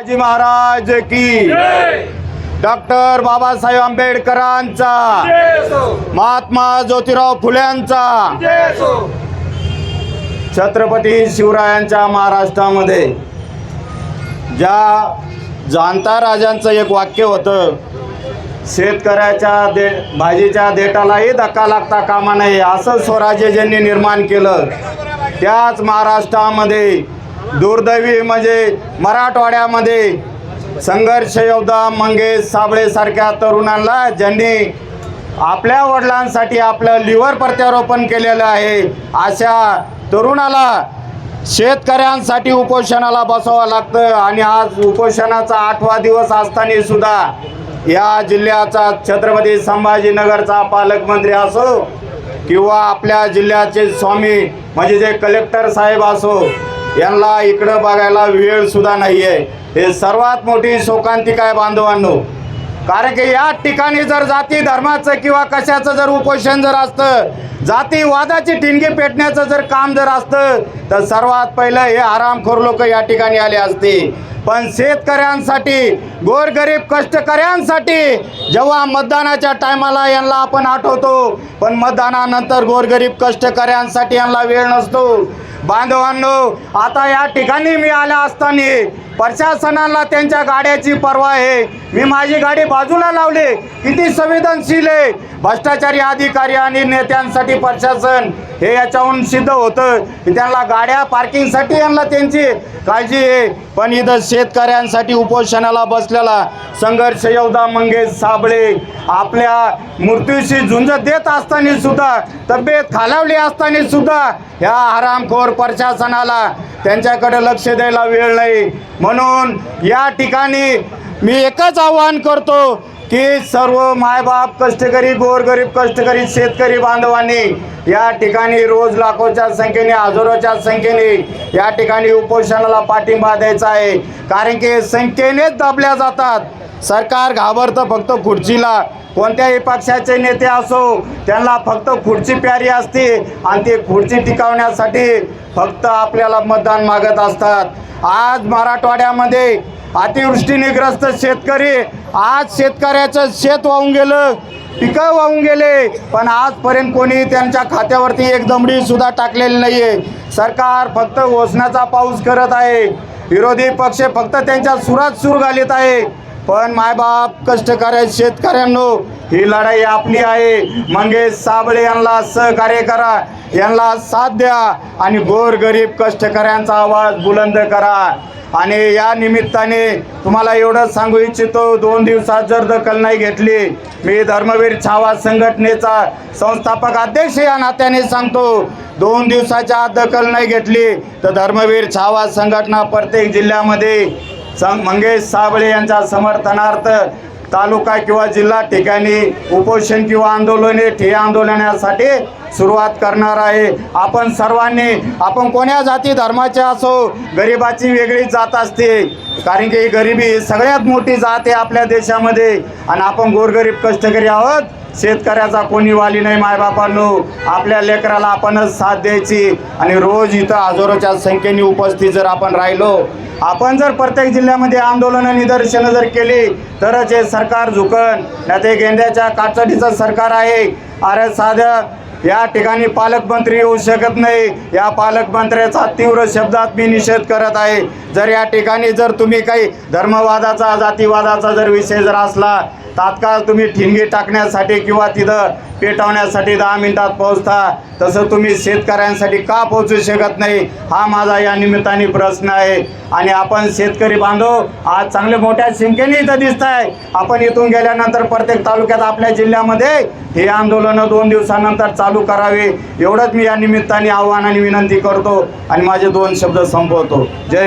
शिवाजी महाराज की. डॉक्टर बाबासाहेब आंबेडकरांचा. महात्मा ज्योतिराव फुल्यांचा. छत्रपती शिवरायांच्या महाराष्ट्रामध्ये. ज्या जाणता राजांचं एक वाक्य होतं शेतकऱ्याच्या दे भाजीच्या देटालाही धक्का लागता कामा नये असं स्वराज्य ज्यांनी निर्माण केलं त्याच महाराष्ट्रामध्ये दुर्दैवी म्हणजे मराठवाड्यामध्ये संघर्ष योद्धा मंगेश साबळेसारख्या तरुणांना ज्यांनी आपल्या वडिलांसाठी आपलं लिव्हर प्रत्यारोपण केलेलं आहे अशा तरुणाला शेतकऱ्यांसाठी उपोषणाला बसावं लागतं आणि आज उपोषणाचा आठवा दिवस असताना सुद्धा या जिल्ह्याचा छत्रपती संभाजीनगरचा पालकमंत्री असो किंवा आपल्या जिल्ह्याचे स्वामी म्हणजे जे कलेक्टर साहेब असो यांना इकडं बघायला वेळ सुद्धा नाही आहे हे सर्वात मोठी शोकांतिका आहे बांधवांनो. कारण की या ठिकाणी जर जाती धर्माचं किंवा कशाचं जर उपोषण जर असतं जातीवादाची ठिणगी पेटण्याचं जर काम जर असतं तर सर्वात पहिलं हे आरामखोर लोक या ठिकाणी आले असते. पण शेतकऱ्यांसाठी गोरगरीब कष्टकऱ्यांसाठी जेव्हा मतदानाच्या टायमाला यांना आपण आठवतो पण मतदानानंतर गोरगरीब कष्टकऱ्यांसाठी यांना वेळ नसतो. बांधवांनो आता या ठिकाणी मी आल्या असताना प्रशासनाला त्यांच्या गाड्याची पर्वा आहे. मी माझी गाडी बाजूला लावली. किती संवेदनशील आहे. भ्रष्टाचारी अधिकारी आणि नेत्यांसाठी प्रशासन हे याच्याहून सिद्ध होतं. की त्यांना गाड्या पार्किंगसाठी यांना त्यांची. काळजी आहे पण इथं शेतकऱ्यांसाठी उपोषणाला बसलेला संघर्ष योद्धा मंगेश साबळे आपल्या मृत्यूशी झुंज देत असताना सुद्धा तब्येत खालावली असताना सुद्धा ह्या हरामखोर प्रशासनाला त्यांच्याकडे लक्ष द्यायला वेळ नाही. म्हणून या ठिकाणी मी एकच आवाहन करतो की सर्व मायबाप कष्टकरी गोरगरीब कष्टकरी शेतकरी बांधवांनी या ठिकाणी रोज लाखोच्या संख्येने हजारोच्या संख्येने या ठिकाणी उपोषणाला पाठिंबा द्यायचा आहे. कारण की संख्येनेच दाबल्या जातात. सरकार घाबरतं फक्त खुर्चीला. कोणत्याही पक्षाचे नेते असो त्यांना फक्त खुर्ची प्यारी असते आणि ते खुर्ची टिकवण्यासाठी फक्त आपल्याला मतदान मागत असतात. आज मराठवाड्यामध्ये अतिवृष्टीने ग्रस्त शेतकरी. आज शेतकऱ्याचं शेत वाहून गेलं पिकं वाहून गेले पण आजपर्यंत कोणी त्यांच्या खात्यावरती एक दमडी सुद्धा टाकलेली नाही आहे सरकार फक्त ओसण्याचा पाऊस करत आहे. विरोधी पक्ष फक्त त्यांच्या सुरात सूर घालीत आहे. पण मायबाप कष्टकऱ्या शेतकऱ्यांनो ही लढाई आपली आहे. मंगेश साबळे यांना सहकार्य करा. यांना साथ द्या आणि गोरगरीब कष्टकऱ्यांचा आवाज बुलंद करा. आणि या निमित्ताने तुम्हाला एवढंच सांगू इच्छितो दोन दिवसात जर दखल नाही घेतली मी धर्मवीर छावा संघटनेचा संस्थापक अध्यक्ष या नात्याने सांगतो दोन दिवसाच्या आत दखल नाही घेतली तर धर्मवीर छावा संघटना प्रत्येक जिल्ह्यामध्ये सं मंगेश साबळे यांच्या समर्थनार्थ तालुका किंवा जिल्हा ठिकाणी उपोषण किंवा आंदोलने ठे आंदोलनासाठी सुरुवात करणार आहे. आपण सर्वांनी आपण कोण्या जाती धर्माच्या असो गरिबाची वेगळीच जात असते. कारण की गरिबी सगळ्यात मोठी जात आहे आपल्या देशामध्ये. आणि आपण गोरगरीब कष्टकरी आहोत. शेतकऱ्याचा कोणी वाली नाही मायबापांनो. आपल्या लेकराला आपणच साथ द्यायची. आणि रोज इथं हजारोच्या संख्येने उपस्थित जर आपण राहिलो आपण जर प्रत्येक जिल्ह्यामध्ये आंदोलनं निदर्शनं जर केली तरच हे सरकार झुकन. नाही ते गेंड्याच्या काटसाठीचं सरकार आहे. अरे साधं या ठिकाणी पालकमंत्री येऊ शकत नाही. या पालकमंत्र्याचा तीव्र शब्दात मी निषेध करत आहे. जर या ठिकाणी जर तुम्ही काही धर्मवादाचा जातीवादाचा जर विषय जर असला तात्काळ तुम्ही ठिणगी टाकण्यासाठी किंवा तिथं पेटवण्यासाठी दहा मिनिटात पोहोचता तसं तुम्ही शेतकऱ्यांसाठी का पोहोचू शकत नाही? हा माझा या निमित्ताने प्रश्न आहे. आणि आपण शेतकरी बांधव आज चांगले मोठ्या संख्येने इथं दिसत आहे आपण इथून गेल्यानंतर प्रत्येक तालुक्यात आपल्या जिल्ह्यामध्ये हे आंदोलनं दोन दिवसानंतर चालू करावे. एवढंच मी या निमित्ताने आव्हानाने विनंती करतो. आणि माझे दोन शब्द संपवतो. जय